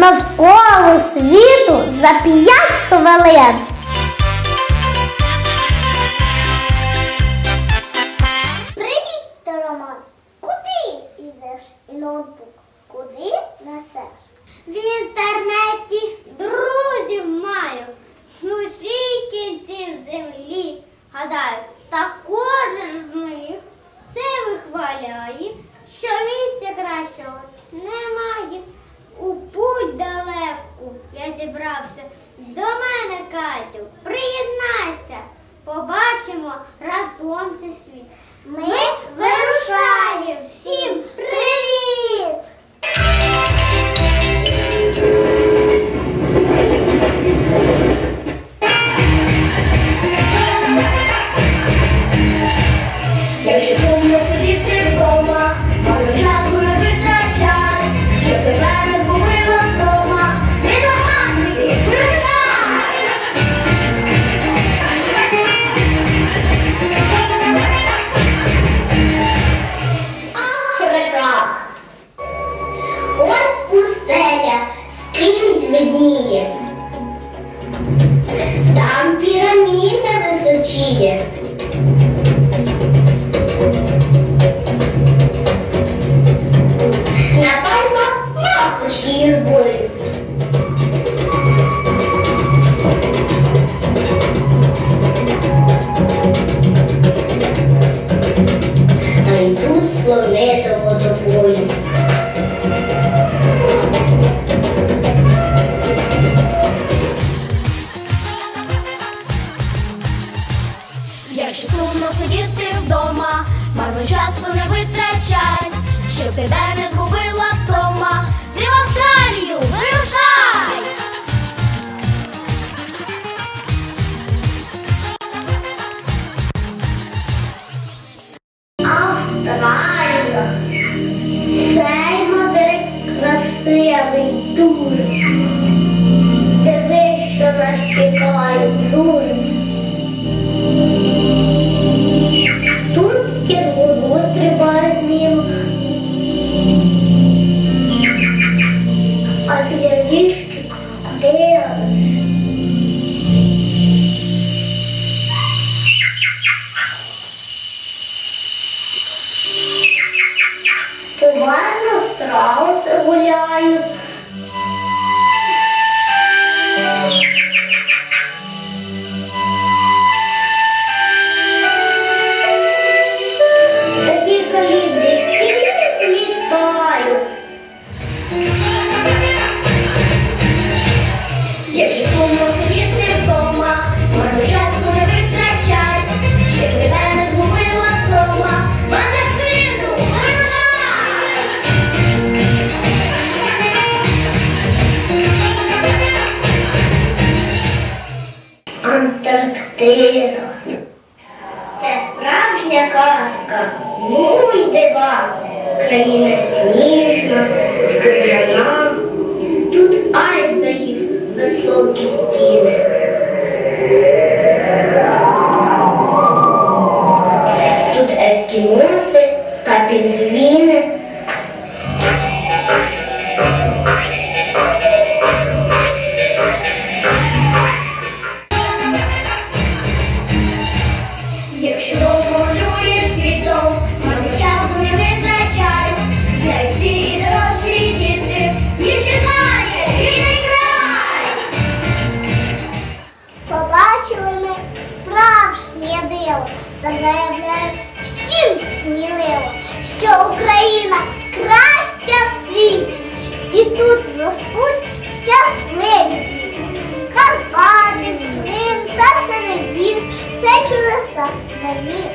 навколо світу за п'ять хвилин. Привіт, Роман! Куди йдеш і ноутбук? Куди несеш? В інтернеті друзів маю. Ну всі кінці землі гадаю. зібрався. До мене, Катю, приєднайся, побачимо разом це світ. сухие. На пальмах мавпочки юрбують. А йдуть словети. yo te daré Bye. дитина. Це справжня казка, ну й дива, країна сніжна і крижана. Тут айсбергів високі стіни. Тут ескімоси та підгрі. dormir.